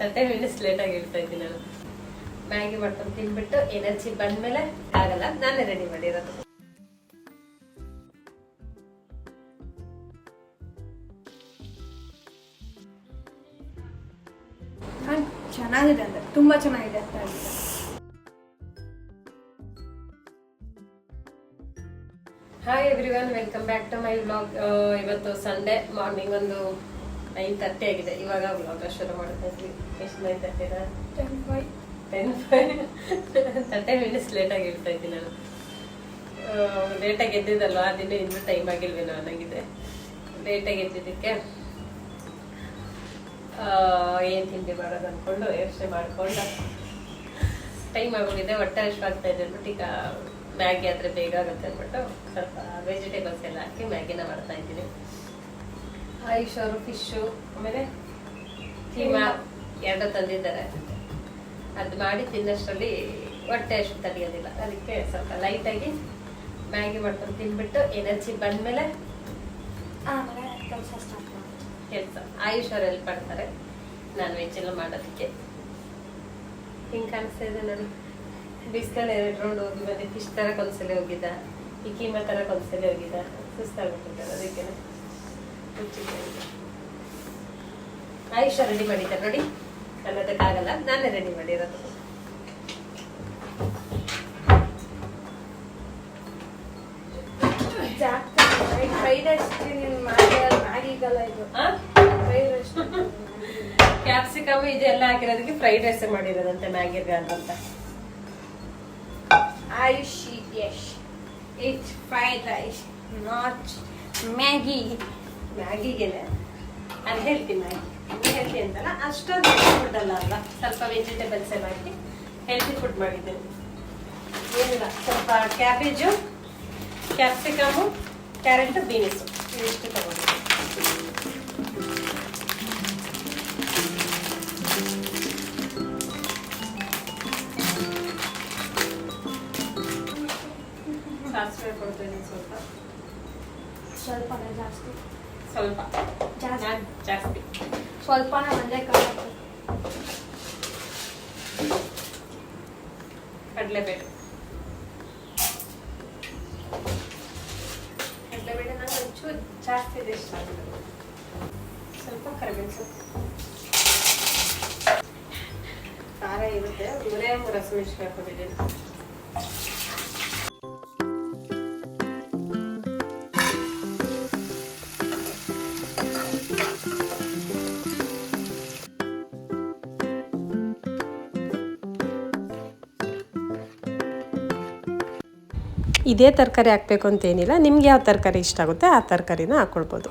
ತಟ್ಟೆ ಮಿನಿಟ್ಸ್ ಲೇಟಾಗಿ ಹೇಳ್ತಾ ಇದ್ದೀನಿ ನಾನು. ಮ್ಯಾಗಿ ಮಾಡ್ಕೊಂಡು ತಿನ್ಬಿಟ್ಟು ಎನರ್ಜಿ ಬಂದ್ಮೇಲೆ ಆಗಲ್ಲ ನಾನೇ ರೆಡಿ ಮಾಡಿರೋದು. ಚೆನ್ನಾಗಿದೆ ಅಂದ್ರೆ ತುಂಬಾ ಚೆನ್ನಾಗಿದೆ ಅಂತ hi everyone welcome back to my vlog ಇವತ್ತು ಸಂಡೇ ಮಾರ್ನಿಂಗ್ ಒಂದು ನೈನ್ ತರ್ಟಿ ಆಗಿದೆ ಇವಾಗ ವ್ಲಾಗ್ ಶುರು ಮಾಡ್ತಾ ಇದ್ವಿ. ಎಷ್ಟು nine ತರ್ಟಿನ ten five ten five thirty minutes ಲೇಟಾಗಿ ಹೇಳ್ತಾ ಇದ್ದೀನಿ ನಾನು. ಲೇಟಾಗಿ ಎದ್ದಿದ್ದಲ್ವ? ದಿನ ಇನ್ನೂ ಟೈಮ್ ಆಗಿಲ್ವೇನೋ ಅನ್ನಂಗಿದೆ ಲೇಟಾಗಿ ಎದ್ದಿದ್ದಕ್ಕೆ? ಏನು ತಿಂಡಿ ಮಾಡೋದು ಅಂದ್ಕೊಂಡು ಯೋಚನೆ ಮಾಡ್ಕೊಂಡು. ಟೈಮ್ ಆಗೋಗಿದೆ. ಹೊಟ್ಟೆ ಹಶ್ವಾಗ್ತಾ ಇದೆ ಅಂದ್ಬಿಟ್ಟು ಈಗ ಮ್ಯಾಗಿ ಆದರೆ ಬೇಗ ಆಗುತ್ತೆ ಅಂದ್ಬಿಟ್ಟು ಸ್ವಲ್ಪ ವೆಜಿಟೇಬಲ್ಸ್ ಎಲ್ಲ ಹಾಕಿ ಮ್ಯಾಗಿನ ಮಾಡ್ತಾ ಇದ್ದೀನಿ. ಆಯುಷ್ ಅವರು ಫಿಶ್ಶು ಆಮೇಲೆ ಕೀಮಾ ಎರಡು ತಂದಿದ್ದಾರೆ. ಅದು ಮಾಡಿ ತಿನ್ನಷ್ಟರಲ್ಲಿ ಹೊಟ್ಟೆ ಅಷ್ಟು ತಡೆಯೋದಿಲ್ಲ. ಅದಕ್ಕೆ ಸ್ವಲ್ಪ ಲೈಟಾಗಿ ಮ್ಯಾಗಿ ಮಾಡ್ಕೊಂಡು ತಿನ್ಬಿಟ್ಟು ಎನರ್ಜಿ ಬಂದಮೇಲೆ ಆಮೇಲೆ ಕೆಲಸ ಆಯುಷ್ ಅವ್ರು ಹೆಲ್ಪ್ ಮಾಡ್ತಾರೆ. ನಾನ್ ವೆಜ್ ಎಲ್ಲ ಮಾಡೋದಕ್ಕೆ. ಹಿಂಗೆ ಕಾಣಿಸ್ತಾ ಇದೆ ನಾನು ಬಿಸ್ಕಲ್ ಎರಡು ರೌಂಡ್ ಹೋಗಿ ಮತ್ತೆ ಫಿಶ್ ತರ ಒಂದ್ಸಲ ಹೋಗಿದ್ದ. ಈ ಕೀಮಾ ತರ ಒಂದ್ಸಲ ಹೋಗಿದ್ದ. ಸುಸ್ತಾಗ್ಬಿಟ್ಟಿದ್ದಾರೆ ಅದಕ್ಕೆ. ಆಯುಷ ರೆಡಿ ಮಾಡಿದ್ದಾರೆ ನೋಡಿ. ಅನ್ನೋದಕ್ಕಾಗಲ್ಲ, ನಾನೇ ರೆಡಿ ಮಾಡಿರೋದು. ಕ್ಯಾಪ್ಸಿಕಮ್ ಇದೆಲ್ಲ ಹಾಕಿರೋದಕ್ಕೆ ಫ್ರೈಡ್ ರೈಸ್ ಮಾಡಿರೋದಂತೆ ಮ್ಯಾಗಿ ಅಂತ Ayush Yash it's fried rice not Maggi ಮ್ಯಾಗಿಗೆನೆ. ನಾನು ಹೇಳ್ತೀನಿ ಮ್ಯಾಗಿ ಹೆಲ್ತಿ ಅಂತಲ್ಲ ಅಷ್ಟೊಂದು ಫುಡ್ ಅಲ್ಲ ಅಲ್ಲ ಸ್ವಲ್ಪ ವೆಜಿಟೇಬಲ್ಸ್ ಎಲ್ಲ ಹಾಕಿ ಹೆಲ್ತಿ ಫುಡ್ ಮಾಡಿದ್ದೇನೆ ಏನಿಲ್ಲ ಸ್ವಲ್ಪ ಕ್ಯಾಬೇಜು ಕ್ಯಾಪ್ಸಿಕಮು ಕ್ಯಾರೆಟು ಬೀನ್ಸು ಇವಿಷ್ಟು ತಗೊಂಡು ಸಾಸಿವೆ ಕೊಡ್ತೀನಿ ಸ್ವಲ್ಪ. ಸ್ವಲ್ಪ ಜಾಸ್ತಿ. ಸ್ವಲ್ಪ. ಜಾಸ್ತಿ. ಜಾಸ್ತಿ. ಸ್ವಲ್ಪನೇ ಒಂದೇ ಕಡಲೆಬೇಳೆ. ಕಡಲೆಬೇಳೆ ನಂಗೆ ಒಂಚೂರು ಜಾಸ್ತಿ ಇದೆ ಇಷ್ಟ ಸ್ವಲ್ಪ ಕರಿಬೇವು ಸೊಪ್ಪು. ಖಾರ ಇರುತ್ತೆ. ಮೂರೇ ಮೂರು ಹಾಕೊಂಡಿದ್ದೀನಿ ಇದೇ ತರಕಾರಿ ಹಾಕಬೇಕು ಅಂತೇನಿಲ್ಲ ನಿಮ್ಗೆ ಯಾವ ತರಕಾರಿ ಇಷ್ಟ ಆಗುತ್ತೆ ಆ ತರಕಾರಿನ ಹಾಕ್ಕೊಳ್ಬೋದು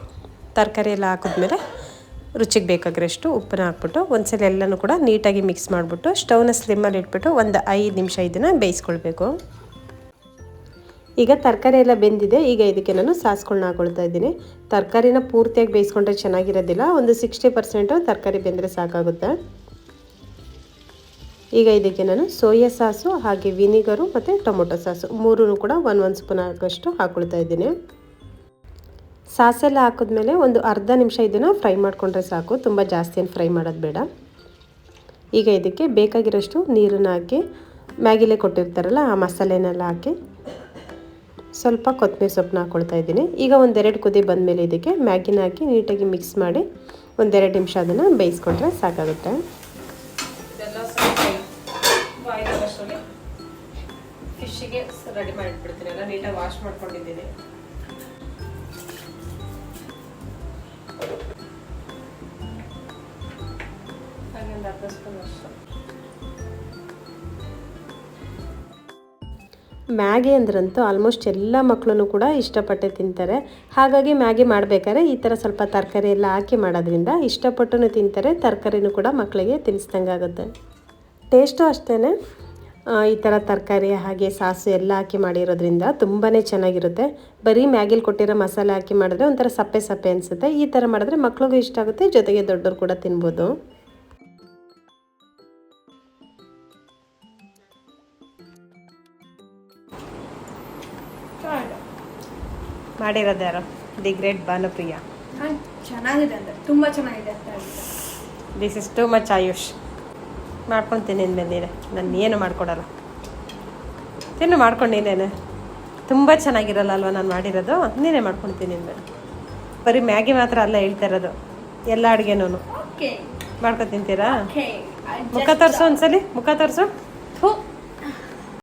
ತರಕಾರಿ ಎಲ್ಲ ಹಾಕಿದ್ಮೇಲೆ ರುಚಿಗೆ ಬೇಕಾಗಿರೋಷ್ಟು ಉಪ್ಪನ್ನ ಹಾಕ್ಬಿಟ್ಟು ಒಂದ್ಸಲ ಎಲ್ಲನೂ ಕೂಡ ನೀಟಾಗಿ ಮಿಕ್ಸ್ ಮಾಡಿಬಿಟ್ಟು ಸ್ಟವ್ನ ಸ್ಲಿಮ್ಮಲ್ಲಿ ಇಟ್ಬಿಟ್ಟು ಒಂದು ಐದು ನಿಮಿಷ ಇದನ್ನು ಬೇಯಿಸ್ಕೊಳ್ಬೇಕು. ಈಗ ತರಕಾರಿ ಎಲ್ಲ ಬೆಂದಿದೆ. ಈಗ ಇದಕ್ಕೆ ನಾನು ಸಾಸ್ಗಳನ್ನ ಹಾಕೊಳ್ತಾ ಇದ್ದೀನಿ. ತರಕಾರಿನ ಪೂರ್ತಿಯಾಗಿ ಬೇಯಿಸ್ಕೊಂಡ್ರೆ ಚೆನ್ನಾಗಿರೋದಿಲ್ಲ. ಒಂದು ಸಿಕ್ಸ್ಟಿ ಪರ್ಸೆಂಟು ತರಕಾರಿ ಬೆಂದರೆ ಸಾಕಾಗುತ್ತೆ. ಈಗ ಇದಕ್ಕೆ ನಾನು ಸೋಯಾ ಸಾಸು ಹಾಗೆ ವಿನಿಗರು ಮತ್ತು ಟೊಮೊಟೊ ಸಾಸು ಮೂರೂ ಕೂಡ ಒನ್ ಒಂದು ಸ್ಪೂನ್ ಆಗೋಷ್ಟು ಹಾಕ್ಕೊಳ್ತಾ ಇದ್ದೀನಿ. ಸಾಸೆಲ್ಲ ಹಾಕಿದ್ಮೇಲೆ ಒಂದು ಅರ್ಧ ನಿಮಿಷ ಇದನ್ನು ಫ್ರೈ ಮಾಡಿಕೊಂಡ್ರೆ ಸಾಕು, ತುಂಬ ಜಾಸ್ತಿ ಏನು ಫ್ರೈ ಮಾಡೋದು ಬೇಡ. ಈಗ ಇದಕ್ಕೆ ಬೇಕಾಗಿರೋಷ್ಟು ನೀರನ್ನು ಹಾಕಿ, ಮ್ಯಾಗಿಲೇ ಕೊಟ್ಟಿರ್ತಾರಲ್ಲ ಆ ಮಸಾಲೆನೆಲ್ಲ ಹಾಕಿ ಸ್ವಲ್ಪ ಕೊತ್ತಂಬರಿ ಸೊಪ್ಪನ್ನ ಹಾಕ್ಕೊಳ್ತಾ ಇದ್ದೀನಿ. ಈಗ ಒಂದೆರಡು ಕುದಿ ಬಂದಮೇಲೆ ಇದಕ್ಕೆ ಮ್ಯಾಗಿನ ಹಾಕಿ ನೀಟಾಗಿ ಮಿಕ್ಸ್ ಮಾಡಿ ಒಂದೆರಡು ನಿಮಿಷ ಅದನ್ನು ಬೇಯಿಸ್ಕೊಂಡ್ರೆ ಸಾಕಾಗುತ್ತೆ ಇದೆಲ್ಲ ಸ್ವಲ್ಪ ಬಾಯ್ಲ್ ಫಿಶ್ಗೆ ರೆಡಿ ಮಾಡಿಟ್ಬಿಡ್ತೀನಿ ಎಲ್ಲ ನೀಟಾಗಿ ವಾಶ್ ಮಾಡ್ಕೊಂಡಿದ್ದೀನಿ. ಮ್ಯಾಗಿ ಅಂದ್ರಂತೂ ಆಲ್ಮೋಸ್ಟ್ ಎಲ್ಲ ಮಕ್ಕಳು ಕೂಡ ಇಷ್ಟಪಟ್ಟೆ ತಿಂತಾರೆ. ಹಾಗಾಗಿ ಮ್ಯಾಗಿ ಮಾಡಬೇಕಾದ್ರೆ ಈ ಥರ ಸ್ವಲ್ಪ ತರಕಾರಿ ಎಲ್ಲ ಹಾಕಿ ಮಾಡೋದ್ರಿಂದ ಇಷ್ಟಪಟ್ಟು ತಿಂತಾರೆ, ತರಕಾರಿನೂ ಕೂಡ ಮಕ್ಕಳಿಗೆ ತಿನ್ನಿಸ್ದಂಗೆ ಆಗುತ್ತೆ ಟೇಸ್ಟು ಅಷ್ಟೇ ಈ ಥರ ತರಕಾರಿ ಹಾಗೆ ಸಾಸು ಎಲ್ಲ ಹಾಕಿ ಮಾಡಿರೋದ್ರಿಂದ ತುಂಬಾ ಚೆನ್ನಾಗಿರುತ್ತೆ. ಬರೀ ಮ್ಯಾಗಿಲಿ ಕೊಟ್ಟಿರೋ ಮಸಾಲೆ ಹಾಕಿ ಮಾಡಿದ್ರೆ ಒಂಥರ ಸಪ್ಪೆ ಸಪ್ಪೆ ಅನಿಸುತ್ತೆ. ಈ ಥರ ಮಾಡಿದ್ರೆ ಮಕ್ಳಿಗೂ ಇಷ್ಟ ಆಗುತ್ತೆ ಜೊತೆಗೆ ದೊಡ್ಡವರು ಕೂಡ ತಿನ್ಬೋದು. ಮಾಡಿರೋದು ಯಾರು? The great Bhanupriya. ಹಾಂ ಚೆನ್ನಾಗಿದೆ ಅಂದರೆ ತುಂಬ ಚೆನ್ನಾಗಿದೆ this is too much Ayush. ಮಾಡ್ಕೊತೀನಿ ಇನ್ಮೇಲೆ ನೀನೆ. ನಾನು ಏನು ಮಾಡ್ಕೊಡಲ್ಲ. ತಿನ್ನು ಮಾಡ್ಕೊಂಡು ನೀನೇನೆ? ತುಂಬ ಚೆನ್ನಾಗಿರಲ್ಲ ಅಲ್ವಾ ನಾನು ಮಾಡಿರೋದು? ನೀನೇ ಮಾಡ್ಕೊಳ್ತೀನಿ ಇನ್ಮೇಲೆ ಬರೀ ಮ್ಯಾಗಿ ಮಾತ್ರ ಅಲ್ಲ ಹೇಳ್ತಾ ಇರೋದು. ಎಲ್ಲ ಅಡುಗೆನೂ ಮಾಡ್ಕೊ ತಿಂತೀರಾ? ಮುಖ ತೋರಿಸು ಒಂದ್ಸಲಿ. ಮುಖ ತೋರಿಸು.